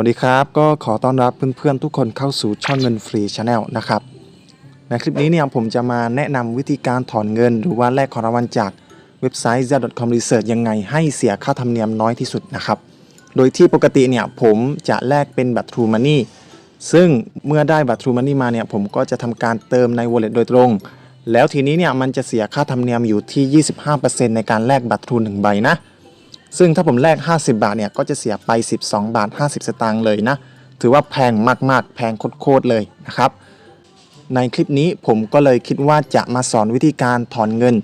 วัสดีครับ ก็ขอต้อนรับเพื่อนๆทุกคนเข้าสู่ช่องเงินฟรีชาแนลนะครับ ในคลิปนี้เนี่ยผมจะมาแนะนำวิธีการถอนเงิน หรือว่าแลกของรางวัลจากเว็บไซต์ z.com research ยังไงให้เสียค่าธรรมเนียมน้อยที่สุดนะครับ โดยที่ปกติเนี่ยผมจะแลกเป็นบัตร True Money ซึ่งเมื่อได้บัตร True Money มาเนี่ยผมก็จะทำการเติมใน wallet โดยตรง แล้วทีนี้เนี่ยมันจะเสียค่าธรรมเนียมอยู่ที่ 25%ในการแลกบัตร True 1ใบนะ ซึ่งถ้าผมแลก 50 บาทเนี่ยก็จะเสียไป 12 บาท 50 สตางค์เลยนะ ถือว่าแพงมากๆ แพงโคตรๆเลยนะครับ ในคลิปนี้ผมก็เลยคิดว่าจะมาสอนวิธีการถอนเงิน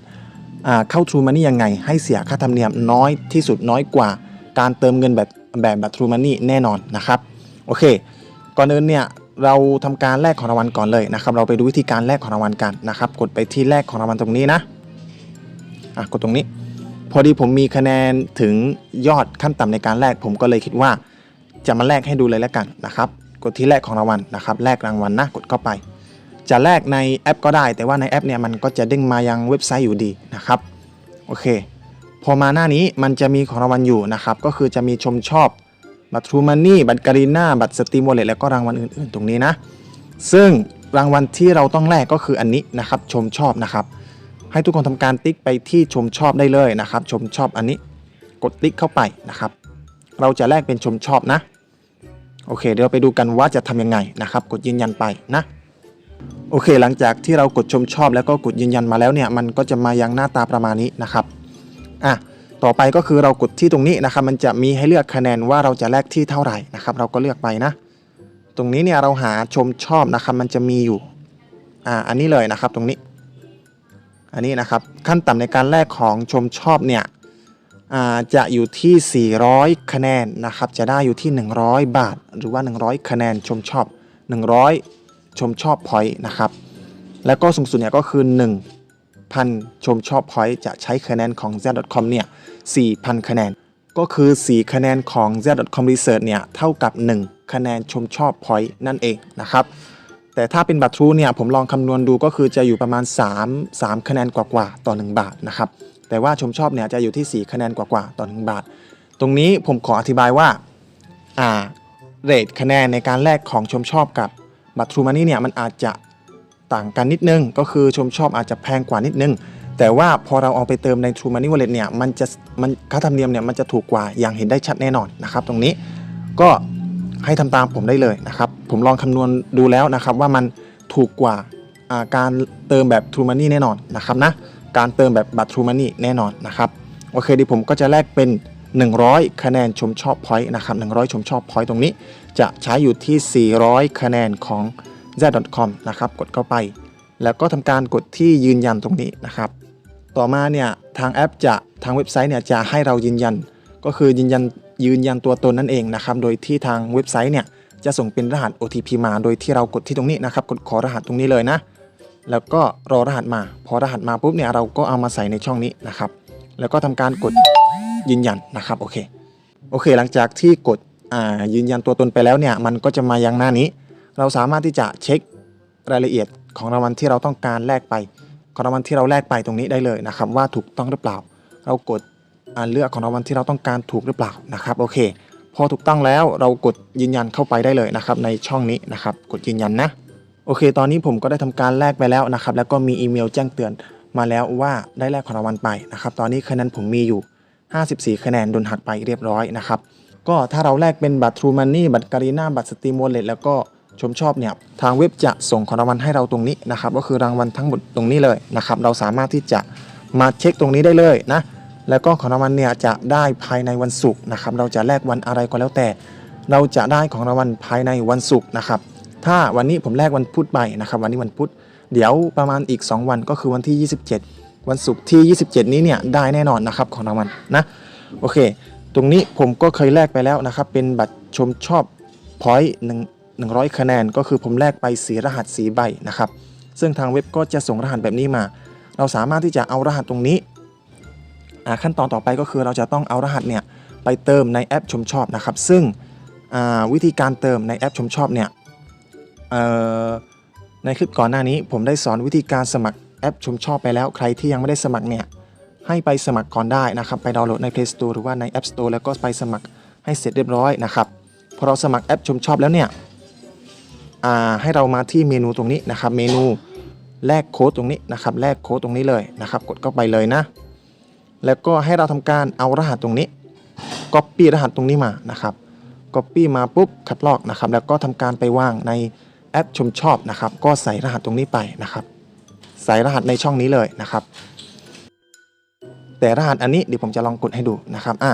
เข้า True Money ยังไง ให้เสียค่าธรรมเนียมน้อยที่สุดน้อยกว่า การเติมเงินแบบแบบแบบ True Money แน่นอนนะครับ โอเค ก่อนอื่นเนี่ยเราทำการแลกของรางวัลก่อนเลยนะครับ เราไปดูวิธีการแลกของรางวัลกันนะครับ กดไปที่แลกของรางวัลตรงนี้นะ อะ กดตรงนี้ พอดีผมมีคะแนนถึงยอดขั้นต่ำในการแลกผมก็เลยคิดว่า จะมาแลกให้ดูเลยแล้วกันนะครับ กดที่แลกของรางวัลนะครับแลกรางวัลนะกดเข้าไป จะแลกในแอปก็ได้ แต่ว่าในแอปเนี่ยมันก็จะเด้งมายังเว็บไซต์อยู่ดีนะครับโอเค พอมาหน้านี้มันจะมีของรางวัลอยู่นะครับ ก็คือจะมีชมชอบบัตรทรูมันนี่บัตรการีน่าบัตรสตรีมวอลเล็ตแล้วก็รางวัลอื่นๆ ตรงนี้นะ ซึ่งรางวัลที่เราต้องแลกก็คืออันนี้นะครับ ชมชอบนะครับ ให้ทุกคนทำการติ๊กไปที่ชมชอบได้เลยนะครับ ชมชอบอันนี้กดติ๊กเข้าไปนะครับ เราจะแลกเป็นชมชอบนะ โอเค เดี๋ยวไปดูกันว่าจะทำยังไงนะครับ กดยืนยันไปนะ โอเค หลังจากที่เรากดชมชอบแล้วก็กดยืนยันมาแล้วเนี่ย มันก็จะมายังหน้าตาประมาณนี้นะครับอะต่อไปก็คือเรากดที่ตรงนี้นะครับ มันจะมีให้เลือกคะแนนว่าเราจะแลกที่เท่าไหร่นะครับ เราก็เลือกไปนะ ตรงนี้เนี่ยเราหาชมชอบนะครับ มันจะมีอยู่ อ่า อันนี้เลยนะครับ ตรงนี้ อันนี้นะครับขั้นต่ำในการแลกของชมชอบเนี่ยจะอยู่ที่ 400 คะแนนนะครับ จะได้อยู่ที่ 100 บาท หรือว่า 100 คะแนนชมชอบ 100 ชมชอบพอยต์นะครับ แล้วก็สูงสุดเนี่ยก็คือ 1,000 ชมชอบพอยต์จะใช้คะแนนของ z.com เนี่ย 4,000 คะแนน ก็คือ 4 คะแนนของ z.com research เนี่ย เท่ากับ 1 คะแนนชมชอบพอยต์นั่นเองนะครับ แต่ถ้าเป็นบัตรทรูเนี่ยผมลองคำนวณดูก็คือจะอยู่ประมาณ 3 3 คะแนนกว่าๆต่อ 1 บาทนะครับแต่ว่าชมชอบเนี่ยจะอยู่ที่ 4 คะแนนกว่าๆต่อ 1 บาท ตรงนี้ผมขออธิบายว่าอ่าเรทคะแนนในการแลกของชมชอบกับบัตรทรูมันนี่เนี่ยมันอาจจะต่างกันนิดนึง ก็คือชมชอบอาจจะแพงกว่านิดนึง แต่ว่าพอเราเอาไปเติมใน True Money Wallet เนี่ยมันจะมันค่าธรรมเนียมเนี่ยมันจะถูกกว่าอย่างเห็นได้ชัดแน่นอนนะครับ ตรงนี้ก็ให้ทำตามผมได้เลยนะครับ ผมลองคำนวณดูแล้วนะครับว่ามันถูกกว่าการเติมแบบ True Money แน่นอนนะครับนะการเติมแบบบัตร True Money แน่นอนนะครับโอเคดีผมก็จะแลกเป็น 100 คะแนนชมชอบ point นะครับ100 ชมชอบ point ตรงนี้ จะใช้อยู่ที่ 400 คะแนนของ z.com นะครับกดเข้าไป แล้วก็ทำการกดที่ยืนยันตรงนี้นะครับ ต่อมาเนี่ยทางแอปจะทางเว็บไซต์เนี่ยจะให้เรายืนยัน ก็คือยืนยันยืนยันตัวตนนั่นเองนะครับโดยที่ทางเว็บไซต์เนี่ย จะส่งเป็นรหัส OTP มาโดยที่เรากดที่ตรงนี้นะครับ กดขอรหัสตรงนี้เลยนะ แล้วก็รอรหัสมา พอรหัสมาปุ๊บเนี่ยเราก็เอามาใส่ในช่องนี้นะครับ แล้วก็ทำการกดยืนยันนะครับโอเคโอเค หลังจากที่กดอ่ายืนยันตัวตนไปแล้วเนี่ยมันก็จะมายังหน้านี้ เราสามารถที่จะเช็ครายละเอียดของรางวัลที่เราต้องการแลกไป ของรางวัลที่เราแลกไปตรงนี้ได้เลยนะครับ ว่าถูกต้องหรือเปล่า เรากดอ่าเลือกของรางวัลที่เราต้องการถูกหรือเปล่านะครับโอเค พอถูกตั้งแล้วเรากดยืนยันเข้าไปได้เลยนะครับในช่องนี้นะครับกดยืนยันนะโอเค ตอนนี้ผมก็ได้ทำการแลกไปแล้วนะครับแล้วก็มีอีเมลแจ้งเตือนมาแล้วว่าได้แลกของรางวัลไปนะครับตอนนี้คะแนนผมมีอยู่ 54 คะแนนโดนหักไปเรียบร้อยนะครับก็ถ้าเราแลกเป็นบัตร True Money บัตรการีนาบัตรสตรีมวอลเล็ตแล้วก็ชมชอบเนี่ยทางเว็บจะส่งของรางวัลให้เราตรงนี้นะครับก็คือรางวัลทั้งหมดตรงนี้เลยนะครับเราสามารถที่จะมาเช็คตรงนี้ได้เลยนะ แล้วก็ของรางวัลเนี่ยจะได้ภายในวันศุกร์นะครับ เราจะแลกวันอะไรก็แล้วแต่ เราจะได้ของรางวัลภายในวันศุกร์นะครับ ถ้าวันนี้ผมแลกวันพุธไปนะครับ วันนี้วันพุธ เดี๋ยวประมาณอีก 2 วันก็คือวันที่ 27 วันศุกร์ที่ 27 นี้เนี่ยได้แน่นอนนะครับของรางวัลนะ โอเค ตรงนี้ผมก็เคยแลกไปแล้วนะครับ เป็นบัตรชมชอบพอยต์หนึ่งหนึ่งร้อยคะแนน ก็คือผมแลกไปสีรหัสสีใบนะครับ ซึ่งทางเว็บก็จะส่งรหัสแบบนี้มา เราสามารถที่จะเอารหัสตรงนี้ ขั้นตอนต่อไปก็คือเราจะต้องเอารหัสเนี่ยไปเติมในแอปชมชอบนะครับ ซึ่งวิธีการเติมในแอปชมชอบเนี่ยในคลิปก่อนหน้านี้ผมได้สอนวิธีการสมัครแอปชมชอบไปแล้วใครที่ยังไม่ได้สมัครเนี่ยให้ไปสมัครก่อนได้นะครับ ไปดาวน์โหลดใน Play Store หรือว่าใน App Store แล้วก็ไปสมัครให้เสร็จเรียบร้อยนะครับพอเราสมัครแอปชมชอบแล้วเนี่ยให้เรามาที่เมนูตรงนี้นะครับ เมนูแลกโค้ดตรงนี้นะครับแลกโค้ดตรงนี้เลยนะครับ กดเข้าไปเลยนะ แล้วก็ให้เราทำการเอารหัสตรงนี้ Copy รหัสตรงนี้มานะครับ Copy มาปุ๊บคัดลอกนะครับ แล้วก็ทำการไปวางในแอปชมชอบนะครับ ก็ใส่รหัสตรงนี้ไปนะครับ ใส่รหัสในช่องนี้เลยนะครับ แต่รหัสอันนี้เดี๋ยวผมจะลองกดให้ดูนะครับอะ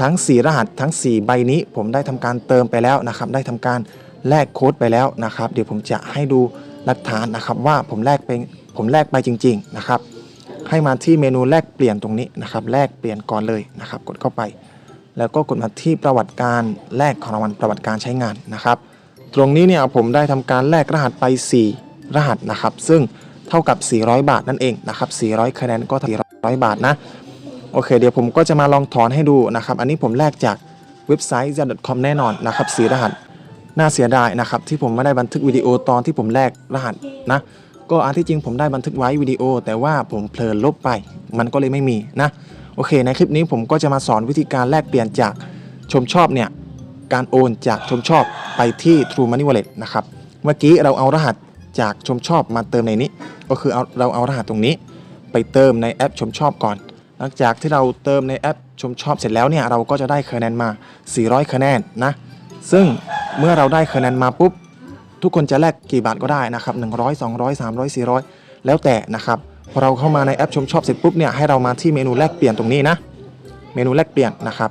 ทั้ง 4 รหัสทั้ง 4 ใบนี้ ผมได้ทำการเติมไปแล้วนะครับ ได้ทำการแลกโค้ดไปแล้วนะครับ เดี๋ยวผมจะให้ดูหลักฐานนะครับว่าผมแลกไปผมแลกไปจริง ๆนะครับ ให้มาที่เมนูแลกเปลี่ยนตรงนี้นะครับ แลกเปลี่ยนก่อนเลยนะครับ กดเข้าไป แล้วก็กดมาที่ประวัติการแลกของรางวัลประวัติการใช้งานนะครับ ตรงนี้เนี่ยผมได้ทำการแลกรหัสไป 4 รหัสนะครับ ซึ่งเท่ากับ 400 บาทนั่นเองนะครับ 400คะแนนก็400 บาทนะโอเค เดี๋ยวผมก็จะมาลองถอนให้ดูนะครับ อันนี้ผมแลกจากเว็บไซต์ z.com แน่นอนนะครับสีรหัส น่าเสียดายนะครับ ที่ผมไม่ได้บันทึกวิดีโอตอนที่ผมแลกรหัสนะ ก็อันที่จริงผมได้บันทึกไว้วิดีโอ แต่ว่าผมเพลินลบไป มันก็เลยไม่มีนะโอเค ในคลิปนี้ผมก็จะมาสอนวิธีการแลกเปลี่ยนจากชมชอบเนี่ยการโอนจากชมชอบไปที่ True Money Wallet นะครับเมื่อกี้เราเอารหัสจากชมชอบมาเติมในนี้ ก็คือเอาเราเอารหัสตรงนี้ ไปเติมในแอปชมชอบก่อน หลังจากที่เราเติมในแอปชมชอบเสร็จแล้วเนี่ยเราก็จะได้คะแนนมา 400 คะแนนนะซึ่งเมื่อเราได้คะแนนมาปุ๊บ ทุกคนจะแลกกี่บาทก็ได้นะครับ100 200 300 400 แล้วแต่นะครับพอเราเข้ามาในแอปชมชอบเสร็จปุ๊บเนี่ยให้เรามาที่เมนูแลกเปลี่ยนตรงนี้นะ เมนูแลกเปลี่ยนนะครับ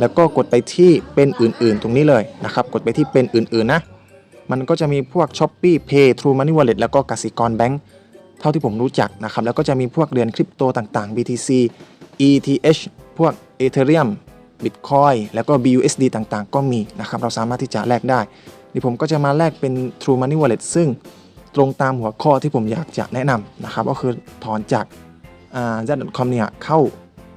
แล้วก็กดไปที่เป็นอื่นๆ ตรงนี้เลยนะครับ กดไปที่เป็นอื่นๆนะ มันก็จะมีพวก s h o p e e Pay True Money Wallet แล้วก็กสิกรแบงค์เท่าที่ผมรู้จักนะครับ แล้วก็จะมีพวกเหรียญคริปโตต่างๆ BTC ETH พวก Ethereum Bitcoin แล้วก็ BUSD ต่างๆ ก็มีนะครับ เราสามารถที่จะแลกได้ ดี๋ยวผมก็จะมาแลกเป็น True Money Wallet ซึ่งตรงตามหัวข้อที่ผมอยากจะแนะนำนะครับ ก็คือถอนจาก z.com เนี่ยเข้า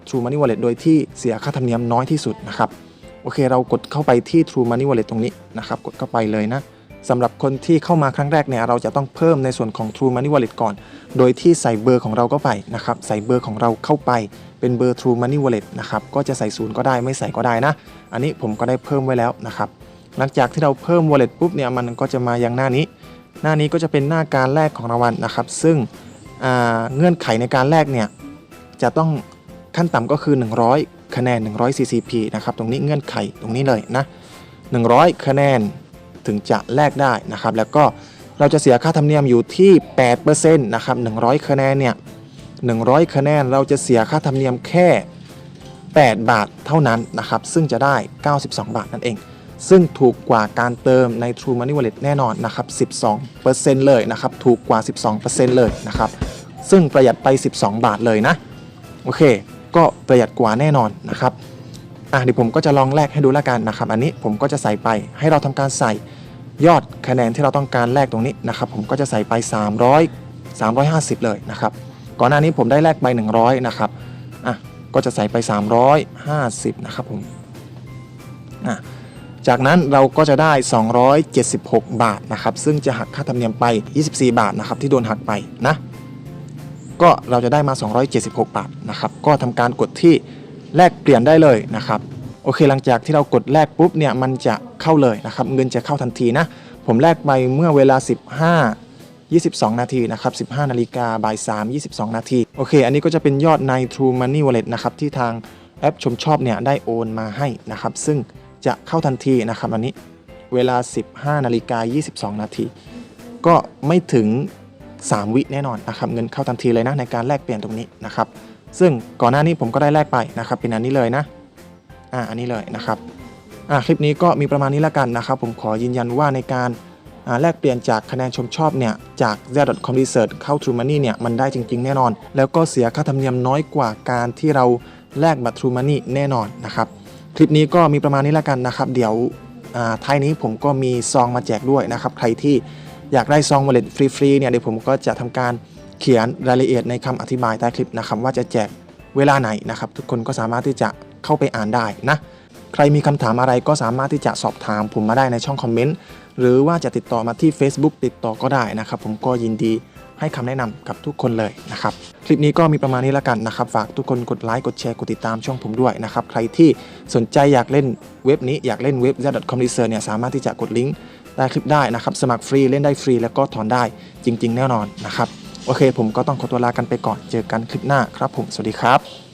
True Money Wallet โดยที่เสียค่าธรรมเนียมน้อยที่สุดนะครับ โอเคเรากดเข้าไปที่ True Money Wallet ตรงนี้นะครับ กดเข้าไปเลยนะสำหรับคนที่เข้ามาครั้งแรกเนี่ยเราจะต้องเพิ่มในส่วนของ True Money Wallet ก่อน โดยที่ใส่เบอร์ของเราเข้าไปนะครับ ใส่เบอร์ของเราเข้าไปเป็นเบอร์ True Money Wallet นะครับ ก็จะใส่ศูนย์ก็ได้ไม่ใส่ก็ได้นะ อันนี้ผมก็ได้เพิ่มไว้แล้วนะครับ หลังจากที่เราเพิ่ม wallet ปุ๊บเนี่ยมันก็จะมายังหน้านี้ หน้านี้ก็จะเป็นหน้าการแลกของรางวัลนะครับ ซึ่งเงื่อนไขในการแลกเนี่ยจะต้องขั้นต่ำก็คือ 100 คะแนน 100 CCP นะครับ ตรงนี้เงื่อนไขตรงนี้เลยนะ 100 คะแนนถึงจะแลกได้นะครับ แล้วก็เราจะเสียค่าธรรมเนียมอยู่ที่8%นะครับ 100 คะแนนเนี่ย 100 คะแนนเราจะเสียค่าธรรมเนียมแค่ 8 บาทเท่านั้นนะครับ ซึ่งจะได้ 92 บาทนั่นเอง ซึ่งถูกกว่าการเติมใน True Money Wallet แน่นอนนะครับ 12%เลยนะครับ ถูกกว่า 12%เลยนะครับ ซึ่งประหยัดไป 12 บาทเลยนะ โอเค ก็ประหยัดกว่าแน่นอนนะครับ อะเดี๋ยวผมก็จะลองแลกให้ดูแล้วกันนะครับ อันนี้ผมก็จะใส่ไป ให้เราทำการใส่ยอดคะแนนที่เราต้องการแลกตรงนี้นะครับ ผมก็จะใส่ไป 300 350 เลยนะครับ ก่อนหน้านี้ผมได้แลกไป 100 นะครับ อะ ก็จะใส่ไป 350 นะครับผม อะ จากนั้นเราก็จะได้ 276 บาทนะครับ ซึ่งจะหักค่าธรรมเนียมไป 24 บาทนะครับที่โดนหักไปนะ ก็เราจะได้มา 276 บาทนะครับ ก็ทำการกดที่แลกเปลี่ยนได้เลยนะครับ โอเคหลังจากที่เรากดแลกปุ๊บเนี่ยมันจะเข้าเลยนะครับ เงินจะเข้าทันทีนะ ผมแลกไปเมื่อเวลา 15 22 นาทีนะครับ 15 นาฬิกาบ่าย 3 22 นาที โอเค อันนี้ก็จะเป็นยอดใน True Money Wallet นะครับ ที่ทางแอปชมชอบเนี่ยได้โอนมาให้นะครับ ซึ่ง จะเข้าทันทีนะครับอันนี้เวลา 15นาฬิกา22 นาที ก็ไม่ถึง 3 วิแน่นอนนะครับเงินเข้าทันทีเลยนะในการแลกเปลี่ยนตรงนี้นะครับ ซึ่งก่อนหน้านี้ผมก็ได้แลกไปนะครับ เป็นอันนี้เลยนะอ่าอันนี้เลยนะครับอ่าคลิปนี้ก็มีประมาณนี้ล้วกันนะครับ ผมขอยืนยันว่าในการแลกเปลี่ยนจากคะแนนชมชอบเนี่ยจาก z.com research เข้า True Money เนี่ยมันได้จริง ๆ แน่นอน แล้วก็เสียค่าธรรมเนียมน้อยกว่าการที่เราแลกบัตร True Money แน่นอนนะครับ คลิปนี้ก็มีประมาณนี้แล้วกันนะครับ เดี๋ยวท้ายนี้ผมก็มีซองมาแจกด้วยนะครับ ใครที่อยากได้ซอง wallet ฟรีๆเนี่ยเดี๋ยวผมก็จะทำการเขียนรายละเอียดในคำอธิบายใต้คลิปนะครับ ว่าจะแจกเวลาไหนนะครับ ทุกคนก็สามารถที่จะเข้าไปอ่านได้นะ ใครมีคำถามอะไรก็สามารถที่จะสอบถามผมมาได้ในช่องคอมเมนต์หรือว่าจะติดต่อมาที่ Facebook ติดต่อก็ได้นะครับ ผมก็ยินดี ให้คำแนะนำกับทุกคนเลยนะครับคลิปนี้ก็มีประมาณนี้แล้วกันนะครับ ฝากทุกคนกดไลค์กดแชร์กดติดตามช่องผมด้วยนะครับ ใครที่สนใจอยากเล่นเว็บนี้อยากเล่นเว็บ z.com research เนี่ยสามารถที่จะกดลิงก์ใต้คลิปได้นะครับ สมัครฟรีเล่นได้ฟรีแล้วก็ถอนได้จริง ๆ แน่นอนนะครับโอเค ผมก็ต้องขอตัวลากันไปก่อนเจอกันคลิปหน้าครับผมสวัสดีครับ